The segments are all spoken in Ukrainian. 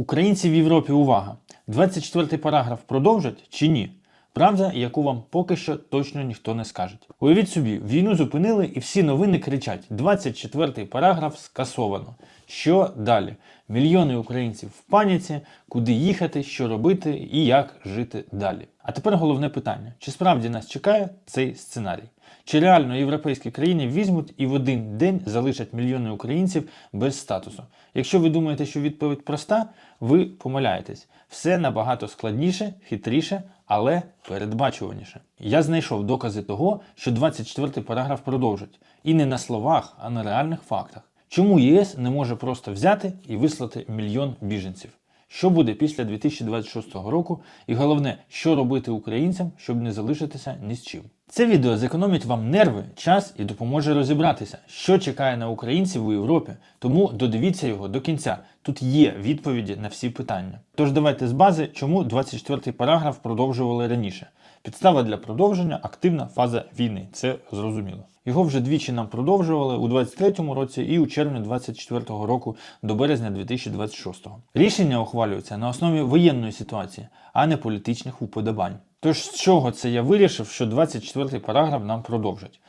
Українці в Європі, увага! 24 параграф продовжать чи ні? Правда, яку вам поки що точно ніхто не скаже. Уявіть собі, війну зупинили і всі новини кричать: 24 параграф скасовано. Що далі? Мільйони українців в паніці, куди їхати, що робити і як жити далі. А тепер головне питання: чи справді нас чекає цей сценарій? Чи реально європейські країни візьмуть і в один день залишать мільйони українців без статусу? Якщо ви думаєте, що відповідь проста, ви помиляєтесь. Все набагато складніше, хитріше, але передбачуваніше. Я знайшов докази того, що 24 параграф продовжить. І не на словах, а на реальних фактах. Чому ЄС не може просто взяти і вислати мільйон біженців? Що буде після 2026 року, і головне, що робити українцям, щоб не залишитися ні з чим. Це відео зекономить вам нерви, час і допоможе розібратися, що чекає на українців у Європі. Тому додивіться його до кінця. Тут є відповіді на всі питання. Тож давайте з бази, чому 24 параграф продовжували раніше. Підстава для продовження активна фаза війни. Це зрозуміло. Його вже двічі нам продовжували у 23-му році і у червні 24-го року до березня 2026-го. Рішення ухвалюється на основі воєнної ситуації, а не політичних уподобань. Тож з чого це я вирішив, що 24-й параграф нам продовжать?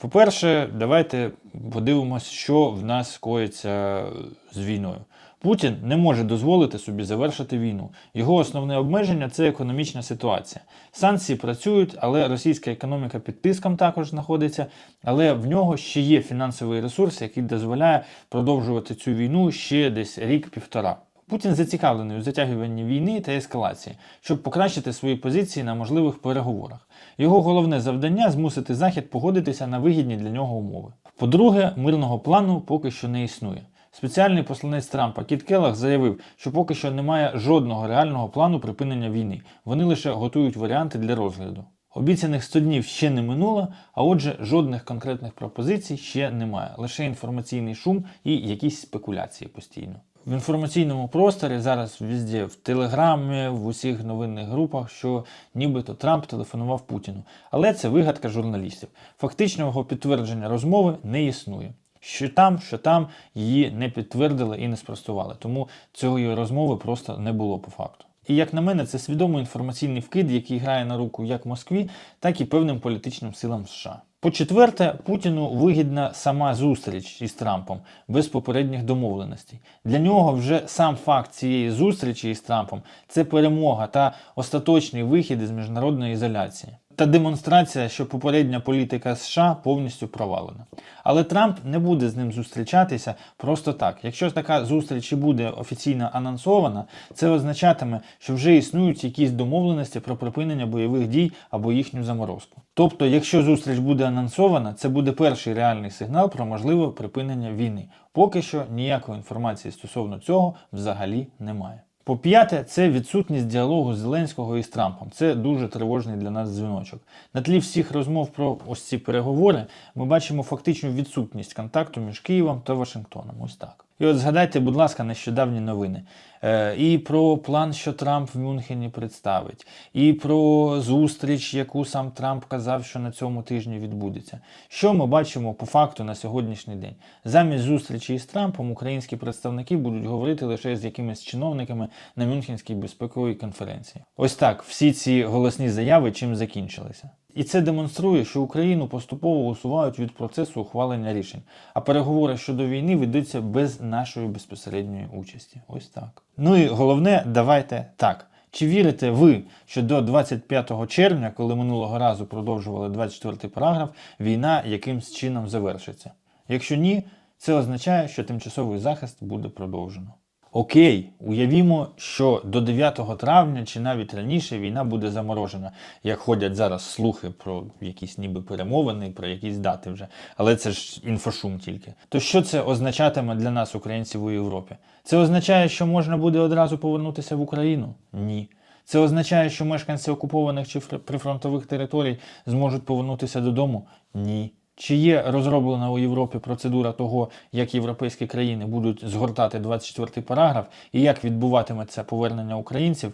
По-перше, давайте подивимось, що в нас коїться з війною. Путін не може дозволити собі завершити війну. Його основне обмеження це економічна ситуація. Санкції працюють, але російська економіка під тиском також знаходиться. Але в нього ще є фінансовий ресурс, який дозволяє продовжувати цю війну ще десь рік-півтора. Путін зацікавлений у затягуванні війни та ескалації, щоб покращити свої позиції на можливих переговорах. Його головне завдання змусити Захід погодитися на вигідні для нього умови. По-друге, мирного плану поки що не існує. Спеціальний посланець Трампа Кіт Келлах заявив, що поки що немає жодного реального плану припинення війни. Вони лише готують варіанти для розгляду. Обіцяних 100 днів ще не минуло, а отже, жодних конкретних пропозицій ще немає. Лише інформаційний шум і якісь спекуляції постійно. В інформаційному просторі зараз везде, в Телеграмі, в усіх новинних групах, що нібито Трамп телефонував Путіну. Але це вигадка журналістів. Фактичного підтвердження розмови не існує. Що там, що там, її не підтвердили і не спростували. Тому цієї розмови просто не було по факту. І як на мене, це свідомий інформаційний вкид, який грає на руку як Москві, так і певним політичним силам США. По-четверте, Путіну вигідна сама зустріч із Трампом без попередніх домовленостей. Для нього вже сам факт цієї зустрічі із Трампом це перемога та остаточний вихід із міжнародної ізоляції. Та демонстрація, що попередня політика США повністю провалена. Але Трамп не буде з ним зустрічатися просто так. Якщо така зустріч і буде офіційно анонсована, це означатиме, що вже існують якісь домовленості про припинення бойових дій або їхню заморозку. Тобто, якщо зустріч буде анонсована, це буде перший реальний сигнал про можливе припинення війни. Поки що ніякої інформації стосовно цього взагалі немає. По п'яте, це відсутність діалогу Зеленського із Трампом. Це дуже тривожний для нас дзвіночок. На тлі всіх розмов про ось ці переговори ми бачимо фактичну відсутність контакту між Києвом та Вашингтоном. Ось так. І от згадайте, будь ласка, нещодавні новини. Е, і про план, що Трамп в Мюнхені представить, і про зустріч, яку сам Трамп казав, що на цьому тижні відбудеться. Що ми бачимо по факту на сьогоднішній день? Замість зустрічі із Трампом українські представники будуть говорити лише з якимись чиновниками на Мюнхенській безпековій конференції. Ось так всі ці голосні заяви чим закінчилися. І це демонструє, що Україну поступово усувають від процесу ухвалення рішень, а переговори щодо війни ведуться без нашої безпосередньої участі. Ось так. Ну і головне, давайте так. Чи вірите ви, що до 25 червня, коли минулого разу продовжували 24 параграф, війна якимсь чином завершиться? Якщо ні, це означає, що тимчасовий захист буде продовжено. Окей, уявімо, що до 9 травня чи навіть раніше війна буде заморожена, як ходять зараз слухи про якісь ніби перемовини, про якісь дати вже. Але це ж інфошум тільки. То що це означатиме для нас, українців у Європі? Це означає, що можна буде одразу повернутися в Україну? Ні. Це означає, що мешканці окупованих чи фр- прифронтових територій зможуть повернутися додому? Ні. Чи є розроблена у Європі процедура того, як європейські країни будуть згортати 24 параграф і як відбуватиметься повернення українців?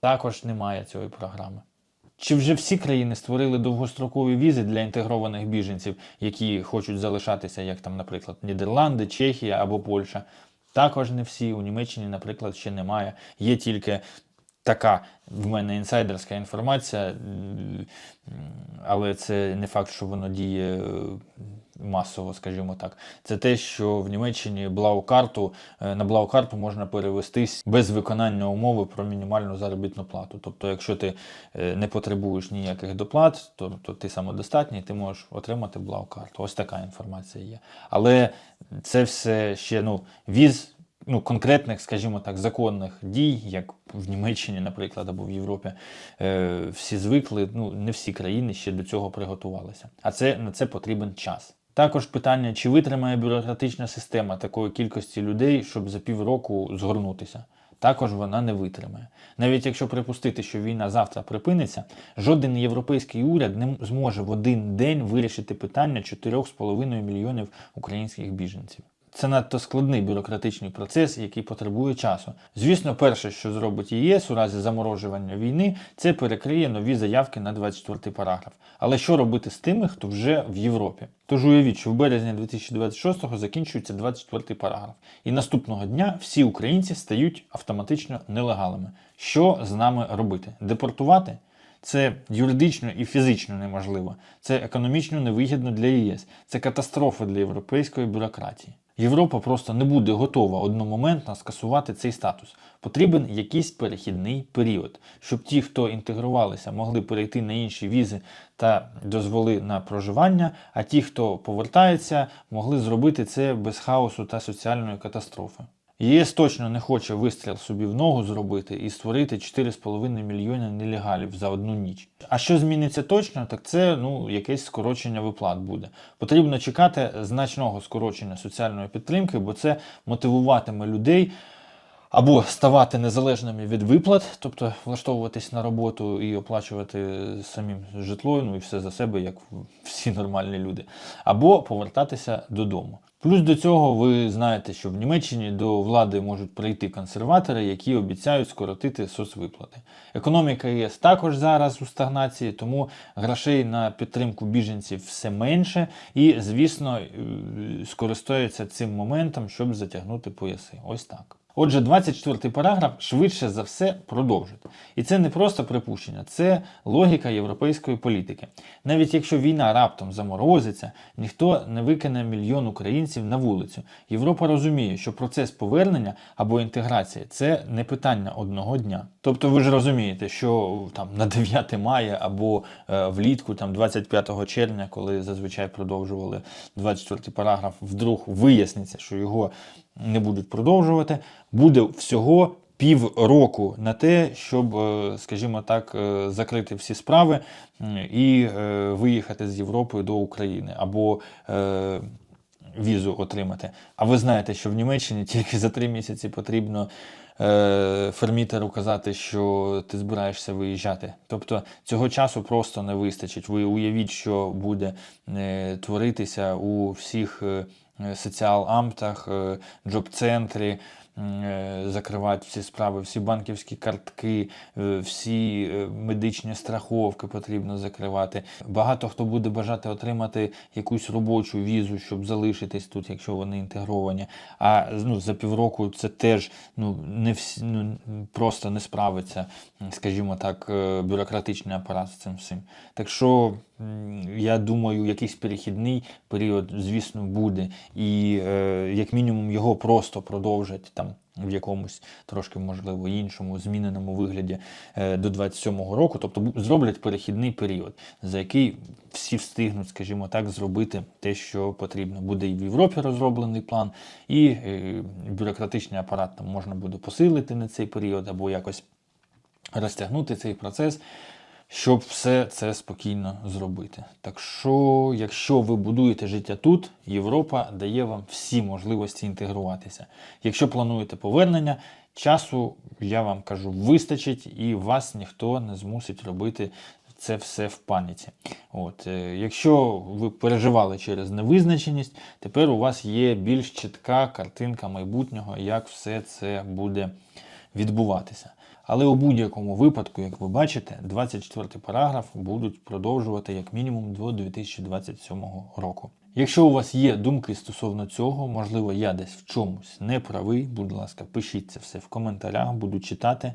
Також немає цієї програми. Чи вже всі країни створили довгострокові візи для інтегрованих біженців, які хочуть залишатися, як там, наприклад, Нідерланди, Чехія або Польща? Також не всі. У Німеччині, наприклад, ще немає. Є тільки така в мене інсайдерська інформація, але це не факт, що воно діє е, масово, скажімо так. Це те, що в Німеччині блау-карту, е, на блау-карту можна перевестись без виконання умови про мінімальну заробітну плату. Тобто, якщо ти е, не потребуєш ніяких доплат, то, то ти самодостатній, ти можеш отримати блау-карту. Ось така інформація є. Але це все ще ну, віз ну, конкретних, скажімо так, законних дій, як в Німеччині, наприклад, або в Європі, е, всі звикли, ну, не всі країни ще до цього приготувалися. А це, на це потрібен час. Також питання, чи витримає бюрократична система такої кількості людей, щоб за півроку згорнутися. Також вона не витримає. Навіть якщо припустити, що війна завтра припиниться, жоден європейський уряд не зможе в один день вирішити питання 4,5 мільйонів українських біженців. Це надто складний бюрократичний процес, який потребує часу. Звісно, перше, що зробить ЄС у разі заморожування війни, це перекриє нові заявки на 24 параграф. Але що робити з тими, хто вже в Європі? Тож уявіть, що в березні 2026-го закінчується 24 параграф, і наступного дня всі українці стають автоматично нелегалами. Що з нами робити? Депортувати? Це юридично і фізично неможливо. Це економічно невигідно для ЄС. Це катастрофа для європейської бюрократії. Європа просто не буде готова одномоментно скасувати цей статус. Потрібен якийсь перехідний період, щоб ті, хто інтегрувалися, могли перейти на інші візи та дозволи на проживання, а ті, хто повертається, могли зробити це без хаосу та соціальної катастрофи. ЄС точно не хоче вистріл собі в ногу зробити і створити 4,5 мільйони нелегалів за одну ніч. А що зміниться точно, так це ну, якесь скорочення виплат буде. Потрібно чекати значного скорочення соціальної підтримки, бо це мотивуватиме людей або ставати незалежними від виплат, тобто влаштовуватись на роботу і оплачувати самим житло, ну і все за себе, як всі нормальні люди, або повертатися додому. Плюс до цього ви знаєте, що в Німеччині до влади можуть прийти консерватори, які обіцяють скоротити соцвиплати. Економіка ЄС також зараз у стагнації, тому грошей на підтримку біженців все менше, і, звісно, е, скористаються цим моментом, щоб затягнути пояси. Ось так. Отже, 24 параграф швидше за все продовжить. І це не просто припущення, це логіка європейської політики. Навіть якщо війна раптом заморозиться, ніхто не викине мільйон українців на вулицю. Європа розуміє, що процес повернення або інтеграції це не питання одного дня. Тобто ви ж розумієте, що там на 9 мая або е, влітку, там 25 червня, коли зазвичай продовжували 24 параграф, вдруг виясниться, що його не будуть продовжувати, буде всього півроку на те, щоб, е, скажімо так, е, закрити всі справи і е, виїхати з Європи до України або візу отримати. А ви знаєте, що в Німеччині тільки за три місяці потрібно фермітеру казати, що ти збираєшся виїжджати. Тобто цього часу просто не вистачить. Ви уявіть, що буде творитися у всіх соціал-амтах, джоб-центрі. Е, всі справи, всі банківські картки, е, всі е, медичні страховки потрібно закривати. Багато хто буде бажати отримати якусь робочу візу, щоб залишитись тут, якщо вони інтегровані. А ну, за півроку це теж ну, не всі, ну, просто не справиться, скажімо так, бюрократичний апарат з цим всім. Так що я думаю, якийсь перехідний період, звісно, буде. І е, як мінімум його просто продовжать там. В якомусь трошки можливо іншому зміненому вигляді е, до 27-го року, тобто зроблять перехідний період, за який всі встигнуть, скажімо так, зробити те, що потрібно. Буде і в Європі розроблений план, і е, бюрократичний апарат там можна буде посилити на цей період або якось розтягнути цей процес, щоб все це спокійно зробити. Так що, якщо ви будуєте життя тут, Європа дає вам всі можливості інтегруватися. Якщо плануєте повернення, часу, я вам кажу, вистачить, і вас ніхто не змусить робити. Це все в паніці. От, е, якщо ви переживали через невизначеність, тепер у вас є більш чітка картинка майбутнього, як все це буде відбуватися. Але у будь-якому випадку, як ви бачите, 24 параграф будуть продовжувати як мінімум до 2027 року. Якщо у вас є думки стосовно цього, можливо, я десь в чомусь не правий, будь ласка, пишіть це все в коментарях, буду читати.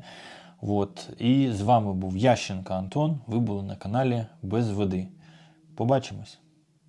От. І з вами був Ященко Антон. Ви були на каналі Без води. Побачимось!